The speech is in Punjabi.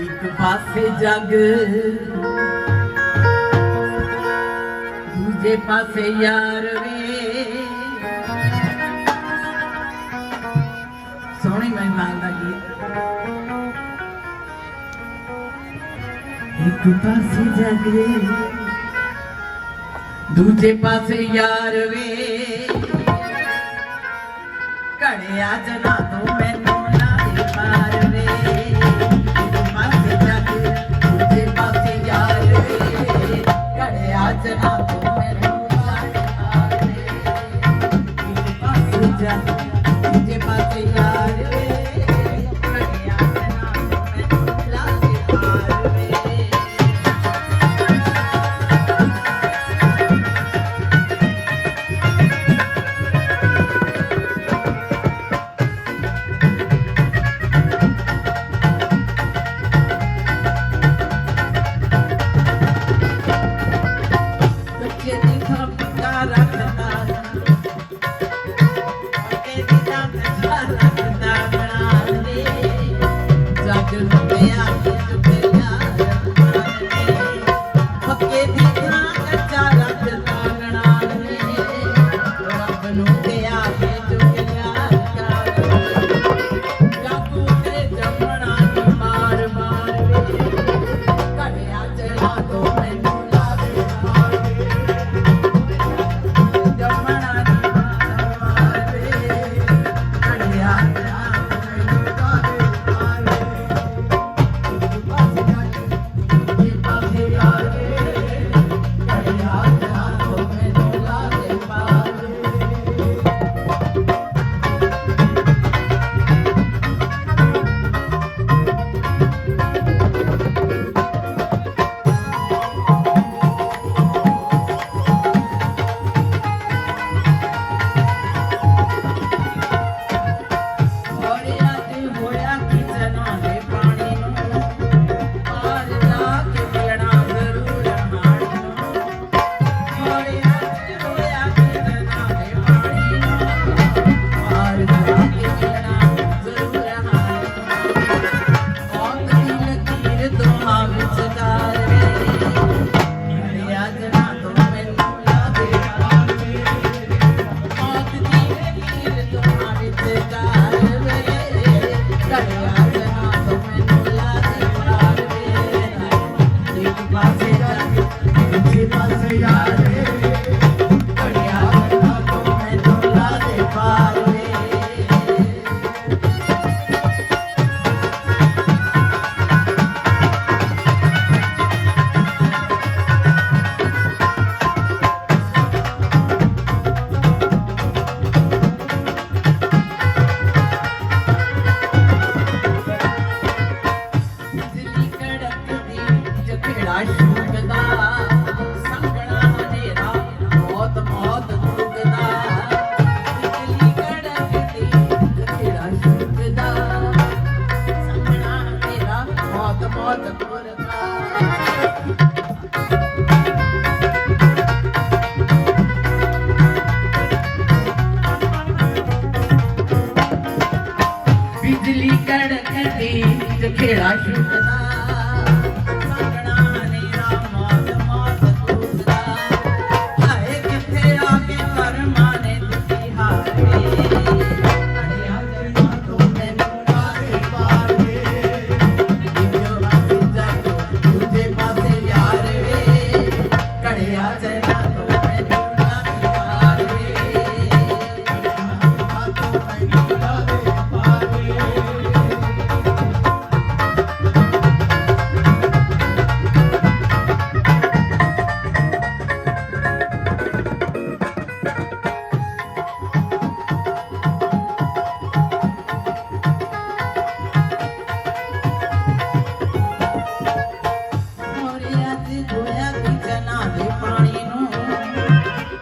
ਇੱਕ ਪਾਸੇ ਜਗ, ਦੂਜੇ ਪਾਸੇ ਯਾਰ ਵੇ। ਸੋਹਣੀ ਮਹਿਮਾਨ ਦਾ ਗੀਤ ਇੱਕ ਪਾਸੇ ਜਗ, ਦੂਜੇ ਪਾਸੇ ਯਾਰ ਵੇ। ਘੜਿਆ ਜਨਾ I'm a child. Yeah. ਬਿਜਲੀ ਕੜਕਦੀ ਜਖੇੜਾ ਸ਼ੁਕਦਾ